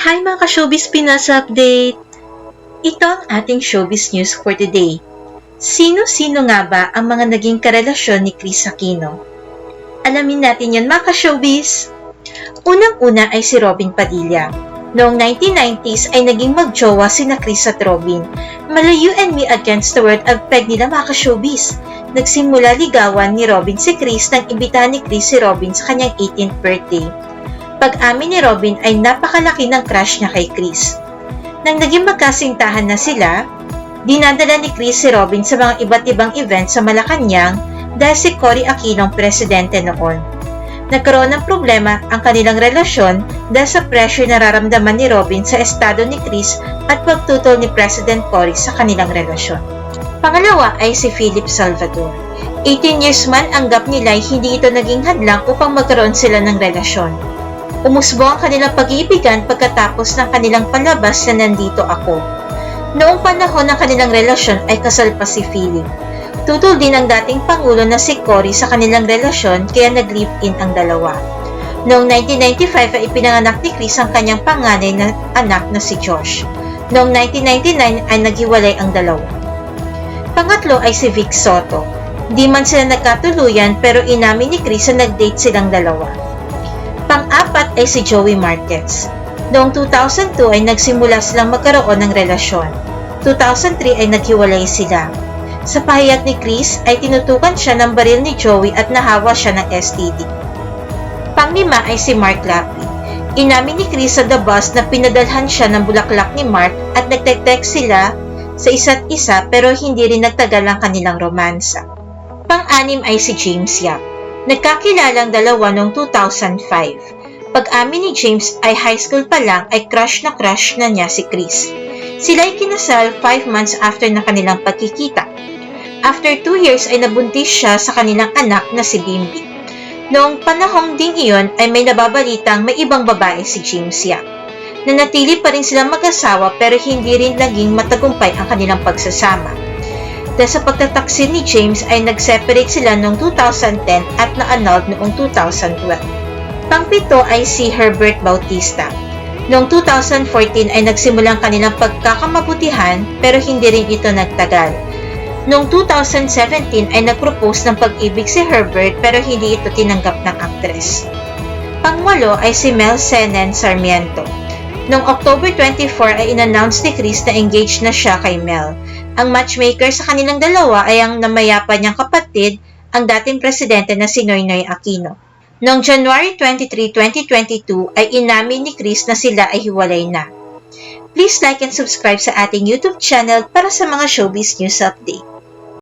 Hi mga ka-showbiz Pinas Update! Ito ang ating showbiz news for today. Sino-sino nga ba ang mga naging karelasyon ni Chris Aquino? Alamin natin yan mga ka-showbiz! Unang-una ay si Robin Padilla. Noong 1990s ay naging magjowa sina Chris at Robin. Malayo and me against the world ang peg nila mga ka-showbiz. Nagsimula ligawan ni Robin si Chris nang imbitahan ni Chris si Robin sa kanyang 18th birthday pag-amin ni Robin ay napakalaki ng crush niya kay Chris. Nang naging magkasintahan na sila, dinadala ni Chris si Robin sa mga iba't ibang events sa Malacanang dahil si Cory Aquino ang presidente noon. Nagkaroon ng problema ang kanilang relasyon dahil sa pressure na nararamdaman ni Robin sa estado ni Chris at pagtutol ni President Cory sa kanilang relasyon. Pangalawa ay si Philip Salvador. 18 years man ang gap nila ay hindi ito naging hadlang upang magkaroon sila ng relasyon. Umusbo ang kanilang pag-iibigan pagkatapos ng kanilang palabas na nandito ako. Noong panahon ng kanilang relasyon ay kasal pa si Philip. Tutol din ang dating Pangulo na si Cory sa kanilang relasyon kaya nag-live-in ang dalawa. Noong 1995 ay ipinanganak ni Chris ang kanyang panganay na anak na si Josh. Noong 1999 ay naghiwalay ang dalawa. Pangatlo ay si Vic Soto. Di man sila nagkatuluyan pero inamin ni Chris na nag-date silang dalawa. Pang-apat ay si Joey Marquez. Noong 2002 ay nagsimula silang magkaroon ng relasyon. 2003 ay naghiwalay sila. Sa pahayag ni Chris ay tinutukan siya ng baril ni Joey at nahawa siya ng STD. Panglima ay si Mark Lapi. Inamin ni Chris sa The Bus na pinadalhan siya ng bulaklak ni Mark at nagte-text sila sa isa't isa pero hindi rin nagtagal ang kanilang romansa. Pang-anim ay si James Yap. Nagkakilalang dalawa noong 2005. Pag-amin ni James ay high school pa lang ay crush na crush na niya si Chris. Sila ay kinasal 5 months after na kanilang pagkikita. After 2 years ay nabuntis siya sa kanilang anak na si Bimbi. Noong panahong ding iyon ay may nababalitang may ibang babae si James Yap. Nanatili pa rin silang mag-asawa pero hindi rin naging matagumpay ang kanilang pagsasama dahil sa pagtataksin ni James ay nag-separate sila noong 2010 at na-annulled noong 2012. Pangpito ay si Herbert Bautista. Noong 2014 ay nagsimulang kanilang pagkakamabutihan pero hindi rin ito nagtagal. Noong 2017 ay nagpropose ng pag-ibig si Herbert pero hindi ito tinanggap ng aktres. Pangwalo ay si Mel Senen Sarmiento. Noong October 24 ay inannounce ni Chris na engaged na siya kay Mel. Ang matchmaker sa kanilang dalawa ay ang namayapa niyang kapatid, ang dating presidente na si Noynoy Aquino. Noong January 23, 2022 ay inamin ni Chris na sila ay hiwalay na. Please like and subscribe sa ating YouTube channel para sa mga showbiz news update.